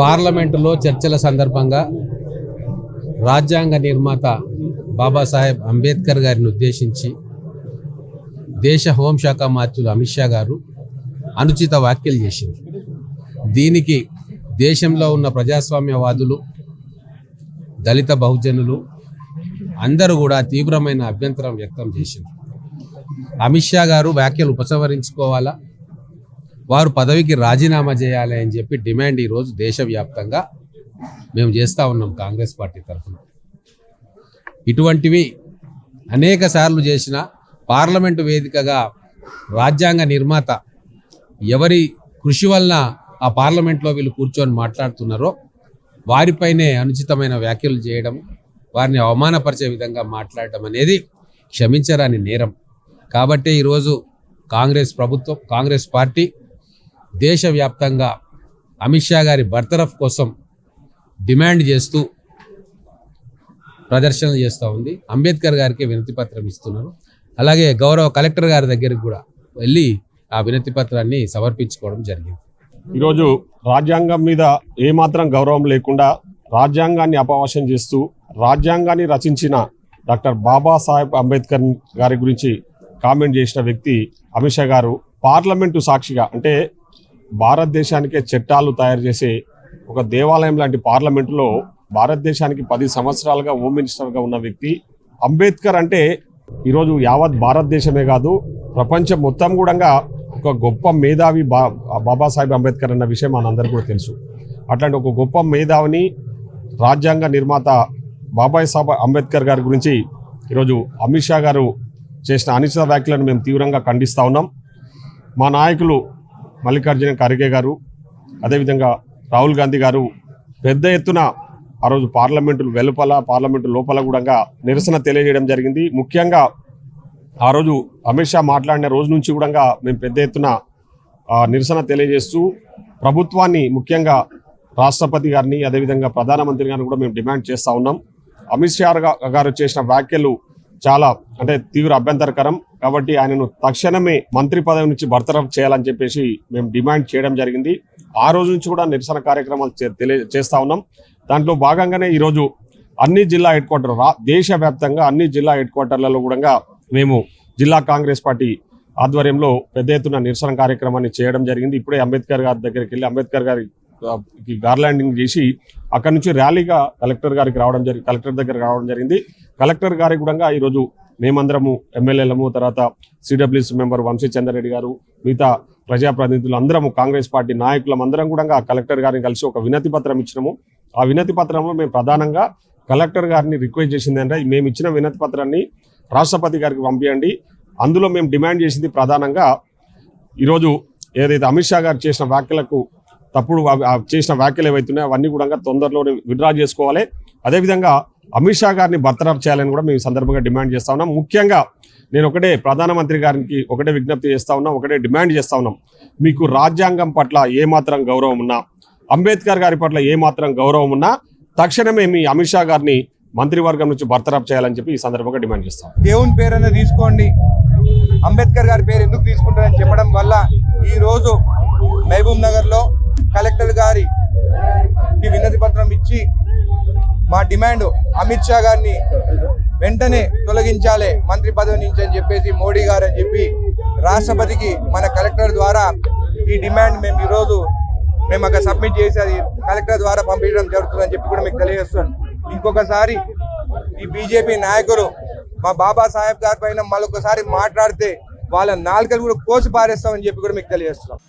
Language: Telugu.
పార్లమెంటులో చర్చల సందర్భంగా రాజ్యాంగ నిర్మాత బాబాసాహెబ్ అంబేద్కర్ గారిని ఉద్దేశించి దేశ హోంశాఖ మంత్రులు అమిత్ షా గారు అనుచిత వ్యాఖ్యలు చేసింది. దీనికి దేశంలో ఉన్న ప్రజాస్వామ్యవాదులు దళిత బహుజనులు అందరూ కూడా తీవ్రమైన అభ్యంతరం వ్యక్తం చేసింది. అమిత్ షా గారు వ్యాఖ్యలు ఉపసంహరించుకోవాలా? వారు పదవికి రాజీనామా చేయాలి అని చెప్పి డిమాండ్ ఈరోజు దేశవ్యాప్తంగా మేము చేస్తూ ఉన్నాం కాంగ్రెస్ పార్టీ తరఫున. ఇటువంటివి అనేక సార్లు చేసిన పార్లమెంటు వేదికగా రాజ్యాంగ నిర్మాత ఎవరి కృషి వలన ఆ పార్లమెంట్లో వీళ్ళు కూర్చొని మాట్లాడుతున్నారో వారిపైనే అనుచితమైన వ్యాఖ్యలు చేయడం వారిని అవమానపరిచే విధంగా మాట్లాడటం అనేది క్షమించరాని నేరం. కాబట్టి ఈరోజు కాంగ్రెస్ ప్రభుత్వం కాంగ్రెస్ పార్టీ దేశవ్యాప్తంగా అమిత్ షా గారి బర్తరఫ్ కోసం డిమాండ్ చేస్తూ ప్రదర్శనలు చేస్తూ ఉంది. అంబేద్కర్ గారికి వినతి పత్రం ఇస్తున్నారు. అలాగే గౌరవ కలెక్టర్ గారి దగ్గరికి కూడా వెళ్ళి ఆ వినతి పత్రాన్ని సమర్పించుకోవడం జరిగింది. ఈరోజు రాజ్యాంగం మీద ఏమాత్రం గౌరవం లేకుండా రాజ్యాంగాన్ని అపవాసం చేస్తూ రాజ్యాంగాన్ని రచించిన డాక్టర్ బాబాసాహెబ్ అంబేద్కర్ గారి గురించి కామెంట్ చేసిన వ్యక్తి అమిత్ షా గారు పార్లమెంటు సాక్షిగా అంటే భారతదేశానికే చట్టాలు తయారు చేసే ఒక దేవాలయం లాంటి పార్లమెంటులో భారతదేశానికి పది సంవత్సరాలుగా హోమ్ మినిస్టర్గా ఉన్న వ్యక్తి అంబేద్కర్ అంటే ఈరోజు యావత్ భారతదేశమే కాదు ప్రపంచం మొత్తం కూడా ఒక గొప్ప మేధావి బా బాబాసాహెబ్ అంబేద్కర్ అన్న విషయం మనందరికీ కూడా తెలుసు. అట్లాంటి ఒక గొప్ప మేధావిని రాజ్యాంగ నిర్మాత బాబాయ్ సాహెబ్ అంబేద్కర్ గారి గురించి ఈరోజు అమిత్ షా గారు చేసిన అనిశ్చిత వ్యాఖ్యలను మేము తీవ్రంగా ఖండిస్తూ ఉన్నాం. మా నాయకులు మల్లికార్జున ఖర్గే గారు అదేవిధంగా రాహుల్ గాంధీ గారు పెద్ద ఎత్తున ఆ రోజు పార్లమెంటు వెలుపల పార్లమెంటు లోపల కూడా నిరసన తెలియజేయడం జరిగింది. ముఖ్యంగా ఆ రోజు అమిత్ షా మాట్లాడిన రోజు నుంచి కూడా మేము పెద్ద ఎత్తున నిరసన తెలియజేస్తూ ప్రభుత్వాన్ని ముఖ్యంగా రాష్ట్రపతి గారిని అదేవిధంగా ప్రధానమంత్రి గారిని కూడా మేము డిమాండ్ చేస్తూ ఉన్నాం. అమిత్ షా గారు చేసిన వ్యాఖ్యలు చాలా అంటే తీవ్ర అభ్యంతరకరం కాబట్టి ఆయనను తక్షణమే మంత్రి పదవి నుంచి బర్తరఫ్ చేయాలని చెప్పేసి మేము డిమాండ్ చేయడం జరిగింది. ఆ రోజు నుంచి కూడా నిరసన కార్యక్రమాలు చే- తెలియ చేస్తా ఉన్నాం. దాంట్లో భాగంగానే ఈరోజు అన్ని జిల్లా హెడ్ క్వార్టర్ రా దేశవ్యాప్తంగా అన్ని జిల్లా హెడ్ క్వార్టర్లలో కూడా మేము జిల్లా కాంగ్రెస్ పార్టీ ఆధ్వర్యంలో పెద్ద ఎత్తున నిరసన కార్యక్రమాన్ని చేయడం జరిగింది. ఇప్పుడే అంబేద్కర్ గారి దగ్గరికి వెళ్ళి అంబేద్కర్ గారికి గార్లాండింగ్ చేసి అక్కడి నుంచి ర్యాలీగా కలెక్టర్ గారికి రావడం జరిగింది కలెక్టర్ దగ్గర రావడం జరిగింది. కలెక్టర్ గారికి కూడా ఈరోజు మేమందరము ఎమ్మెల్యేలము తర్వాత సిడబ్ల్యూసి మెంబర్ వంశీ చంద్రరెడ్డి గారు మిగతా ప్రజాప్రతినిధులు అందరము కాంగ్రెస్ పార్టీ నాయకులం అందరం కూడా కలెక్టర్ గారిని కలిసి ఒక వినతి పత్రం ఇచ్చినాము. ఆ వినతి పత్రంలో మేము ప్రధానంగా కలెక్టర్ గారిని రిక్వెస్ట్ చేసింది అంటే మేము ఇచ్చిన వినతి పత్రాన్ని రాష్ట్రపతి గారికి పంపించండి అందులో మేము డిమాండ్ చేసింది ప్రధానంగా ఈరోజు ఏదైతే అమిత్ షా గారు చేసిన వ్యాఖ్యలకు తప్పుడు చేసిన వ్యాఖ్యలు ఏవైతున్నాయో అవన్నీ కూడా తొందరలోనే విడ్రా చేసుకోవాలి. అదేవిధంగా అమిత్ షా గారిని బర్తరఫ్ చేయాలని కూడా మేము సందర్భంగా డిమాండ్ చేస్తా ఉన్నాం. ముఖ్యంగా నేను ఒకటే ప్రధానమంత్రి గారికి ఒకటే విజ్ఞప్తి చేస్తా ఉన్నాం ఒకటే డిమాండ్ చేస్తా ఉన్నాం. మీకు రాజ్యాంగం పట్ల ఏమాత్రం గౌరవం ఉన్నా అంబేద్కర్ గారి పట్ల ఏమాత్రం గౌరవం ఉన్నా తక్షణమే మీ అమిత్ షా గారిని మంత్రివర్గం నుంచి బర్తరఫ్ చేయాలని చెప్పి ఈ సందర్భంగా డిమాండ్ చేస్తాం దేవుని పేరైనా తీసుకోండి. అంబేద్కర్ గారి పేరు ఎందుకు తీసుకుంటారని చెప్పడం వల్ల ఈరోజు మహబూబ్ నగర్లో కలెక్టర్ గారి విన్నతి వినతి పత్రం ఇచ్చి మా డిమాండ్ అమిత్ షా గారిని వెంటనే తొలగించాలి మంత్రి పదవి నుంచి అని చెప్పేసి మోడీ గారు అని చెప్పి రాష్ట్రపతికి మన కలెక్టర్ ద్వారా ఈ డిమాండ్ మేము ఈరోజు మేము అక్కడ సబ్మిట్ చేసి అది కలెక్టర్ ద్వారా పంపించడం జరుగుతుందని చెప్పి కూడా మీకు తెలియజేస్తున్నాను. ఇంకొకసారి ఈ బీజేపీ నాయకులు మా బాబా సాహెబ్ గారి పైన మరొకసారి మాట్లాడితే వాళ్ళ నాలుకలు కూడా కోసి పారేస్తామని చెప్పి కూడా మీకు తెలియజేస్తున్నాం.